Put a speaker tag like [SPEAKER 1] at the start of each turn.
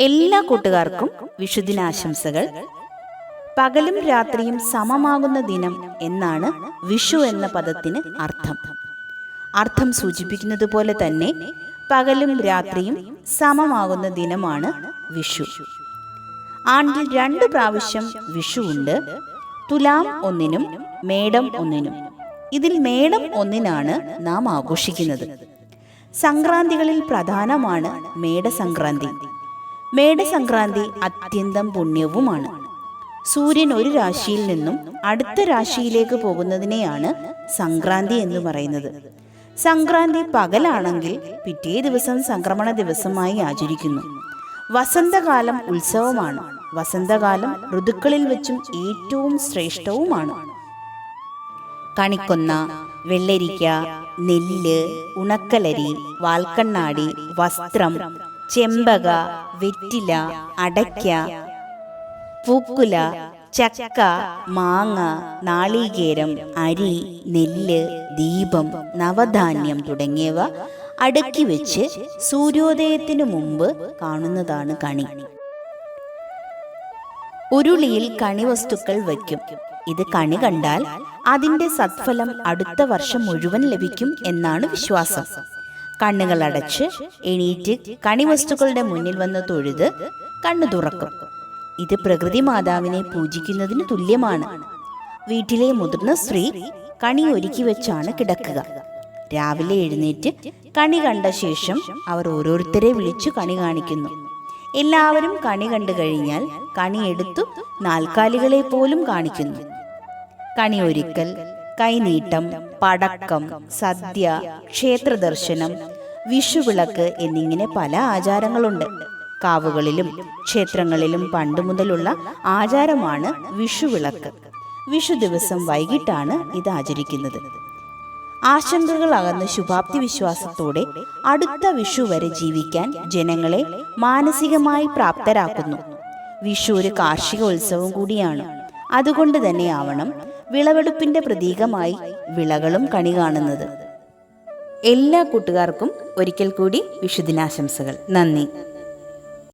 [SPEAKER 1] എല്ലാ കൂട്ടുകാർക്കും വിഷുദിനാശംസകൾ പകലും രാത്രിയും സമമാകുന്ന ദിനം എന്നാണ് വിഷു എന്ന പദത്തിന് അർത്ഥം. അർത്ഥം സൂചിപ്പിക്കുന്നത് പോലെ തന്നെ പകലും രാത്രിയും സമമാകുന്ന ദിനമാണ് വിഷു. ആണ്ടിൽ രണ്ട് പ്രാവശ്യം വിഷു ഉണ്ട്. തുലാം ഒന്നിനും മേടം ഒന്നിനും. ഇതിൽ മേടം ഒന്നിനാണ് നാം ആഘോഷിക്കുന്നത്. സംക്രാന്തികളിൽ പ്രധാനമാണ് മേടസംക്രാന്തി. മേടസംക്രാന്തി അത്യന്തം പുണ്യവുമാണ്. സൂര്യൻ ഒരു രാശിയിൽ നിന്നും അടുത്ത രാശിയിലേക്ക് പോകുന്നതിനെയാണ് സംക്രാന്തി എന്ന് പറയുന്നത്. സംക്രാന്തി പകലാണെങ്കിൽ പിറ്റേ ദിവസം സംക്രമണ ദിവസമായി ആചരിക്കുന്നു. വസന്തകാലം ഉത്സവമാണ്. വസന്തകാലം ഋതുക്കളിൽ വെച്ചും ഏറ്റവും ശ്രേഷ്ഠവുമാണ്. കണിക്കൊന്ന വെള്ളരിക്ക നെല്ല് ഉണക്കലരി വാൽക്കണ്ണാടി വസ്ത്രം ചെമ്പക വെറ്റില അടയ്ക്ക പൂക്കുല ചക്ക മാങ്ങ നാളികേരം അരി നെല്ല് ദീപം നവധാന്യം തുടങ്ങിയവ അടുക്കി വെച്ച് സൂര്യോദയത്തിനു മുമ്പ് കാണുന്നതാണ് കണി. ഉരുളിയിൽ കണിവസ്തുക്കൾ വയ്ക്കും. ഇത് കണി കണ്ടാൽ അതിന്റെ സത്ഫലം അടുത്ത വർഷം മുഴുവൻ ലഭിക്കും എന്നാണ് വിശ്വാസം. കണ്ണുകൾ അടച്ച് എണീറ്റ് കണിവസ്തുക്കളുടെ മുന്നിൽ വന്ന് തൊഴുത് കണ്ണു തുറക്കും. ഇത് പ്രകൃതി മാതാവിനെ പൂജിക്കുന്നതിന് തുല്യമാണ്. വീട്ടിലെ മുതിർന്ന സ്ത്രീ കണി ഒരുക്കി വെച്ചാണ് കിടക്കുക. രാവിലെ എഴുന്നേറ്റ് കണി കണ്ട ശേഷം അവർ ഓരോരുത്തരെ വിളിച്ചു കണി കാണിക്കുന്നു. എല്ലാവരും കണി കണ്ടു കഴിഞ്ഞാൽ കണി എടുത്തു നാൽക്കാലികളെ പോലും കാണിക്കുന്നു. കണി ഒരുക്കൽ കൈനീട്ടം പടക്കം സദ്യ ക്ഷേത്രദർശനം വിഷുവിളക്ക് എന്നിങ്ങനെ പല ആചാരങ്ങളുണ്ട്. കാവുകളിലും ക്ഷേത്രങ്ങളിലും പണ്ട് മുതലുള്ള ആചാരമാണ് വിഷുവിളക്ക്. വിഷു ദിവസം വൈകിട്ടാണ് ഇത് ആചരിക്കുന്നത്. ആശങ്കകൾ അകന്ന് ശുഭാപ്തി വിശ്വാസത്തോടെ അടുത്ത വിഷു വരെ ജീവിക്കാൻ ജനങ്ങളെ മാനസികമായി പ്രാപ്തരാക്കുന്നു. വിഷു ഒരു കാർഷിക ഉത്സവം കൂടിയാണ്. അതുകൊണ്ട് തന്നെയാവണം വിളവെടുപ്പിന്റെ പ്രതീകമായി വിളകളും കണി കാണുന്നത്. എല്ലാ കൂട്ടുകാർക്കും ഒരിക്കൽ കൂടി വിഷുദിനാശംസകൾ നന്ദി.